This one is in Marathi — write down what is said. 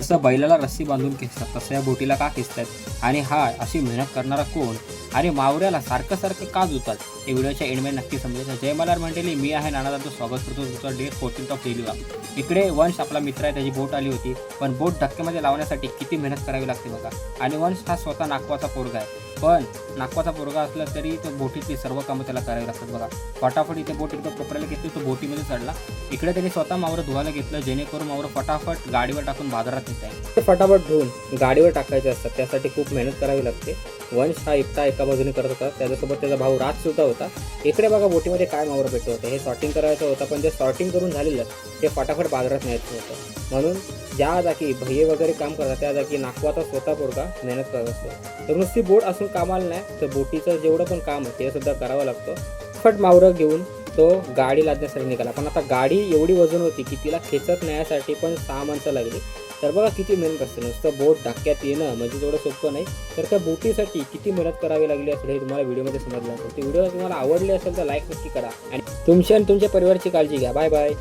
जसं बैलाला रस्सी बांधून खेचतात तसं या बोटीला का खेचतात आणि हा अशी मेहनत करणारा कोण? आणि मावऱ्याला सारखं सारखं का जुतात हे व्हिडिओच्या एंडमध्ये नक्की समजायचं जय मलार मंडळी मी आहे नानादांचं स्वागत करतो तुमचा डे फोर्टीन ऑफ डेलीला इकडे वंश आपला मित्र आहे त्याची बोट आली होती. पण बोट धक्क्यामध्ये लावण्यासाठी किती मेहनत करावी लागते बघा. आणि वंश हा स्वतः नागवाचा पोरगा आहे. पण नागपाचा पोरगा असला तरी तो बोटीतली सर्व कामं त्याला करावी लागतात बघा. फटाफट इथे बोट एकदम पकडायला घेतली तो बोटीमध्ये चढला. इकडे त्यांनी स्वतः मावरं धुवायला घेतलं जेणेकरून मावरं फटाफट गाडीवर टाकून बाजारात येत आहे ते फटाफट धुवून गाडीवर टाकायचे असतात. त्यासाठी खूप मेहनत करावी लागते. वंश हा एकटा एका बाजूने करत होता. त्याच्यासोबत त्याचा भाऊ राज सुद्धा होता. इकडे बघा बोटीमध्ये काय मावरं भेटलं होतं. हे सॉर्टिंग करायचं होतं पण जे सॉर्टिंग करून झालेलं ते फटाफट बाजारात न्यायचं होतं. म्हणून ज्या जागी भये वगैरे काम करतात त्या जागी नागवाचा स्वतः पोरगा मेहनत करत असतो. तर नुसती बोट असून कामाला नाही तर बोटीचं जेवढं पण काम आहे ते सुद्धा करावं लागतं. फट मावरं घेऊन तो गाडी लादण्यासाठी निघाला. पण आता गाडी एवढी वजन होती की तिला खेचत न्यायसाठी पण सहा माणसं लागली. तर बघा किती मेहनत असते. नुसतं बोट धक्क्यात येणं म्हणजे तेवढं सोपं नाही. तर त्या बोटीसाठी किती मेहनत करावी लागली असेल हे तुम्हाला व्हिडिओमध्ये समजलं असेल. ते व्हिडिओ तुम्हाला आवडले असेल तर लाईक नक्की करा. आणि तुमची आणि तुमच्या परिवाराची काळजी घ्या. Bye bye